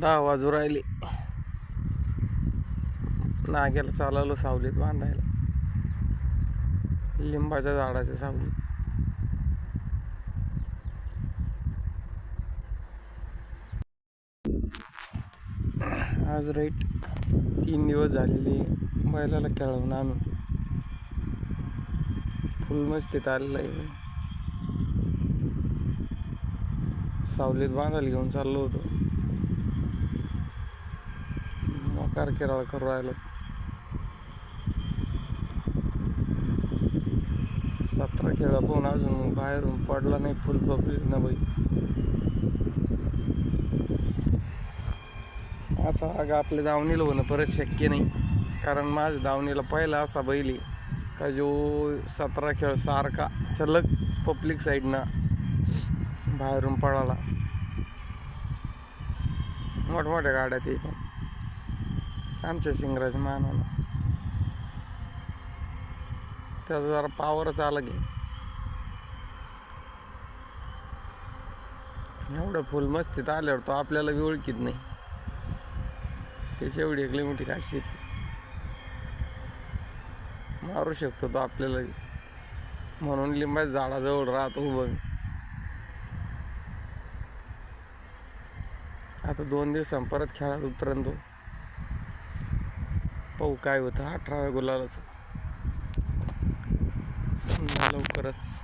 दहा वाजू राहिले. नाग्याला चालवलं सावलीत बांधायला. लिंबाच्या झाडाच्या सावलीत. आज राईट तीन दिवस झालेले बैलाला खेळवून आणून. फुल मस्तीत आलेलं आहे बाई. सावलीत बांधायला घेऊन चाललो होतो. कार केरळ करू राहिलं सतरा खेळ पाहून अजून बाहेरून पडला नाही फुल पब्लिक ना बाई. असा आग आपल्या दावणीला होणं परत शक्य नाही. कारण माझ्या दावणीला पहिला असा बैल का जो सतरा खेळ सारखा सलग पब्लिक साईडनं बाहेरून पळाला. मोठमोठ्या गाड्या ते पण. आमच्या सिंगराज मानानं. त्याचा जरा पावरच आला की एवढं फुल मस्तीत आल्यावर तो आपल्याला बी ओळखीत नाही. त्याची एवढी एकली मोठी काशी ती मारू शकतो तो आपल्याला बी. म्हणून लिंबाच्या झाडाजवळ राहतो उभं मी. आता दोन दिवसां परत खेळात उतरन तो. पाहू काय होतं. अठराव्या गुलालाचं. समजा लवकरच.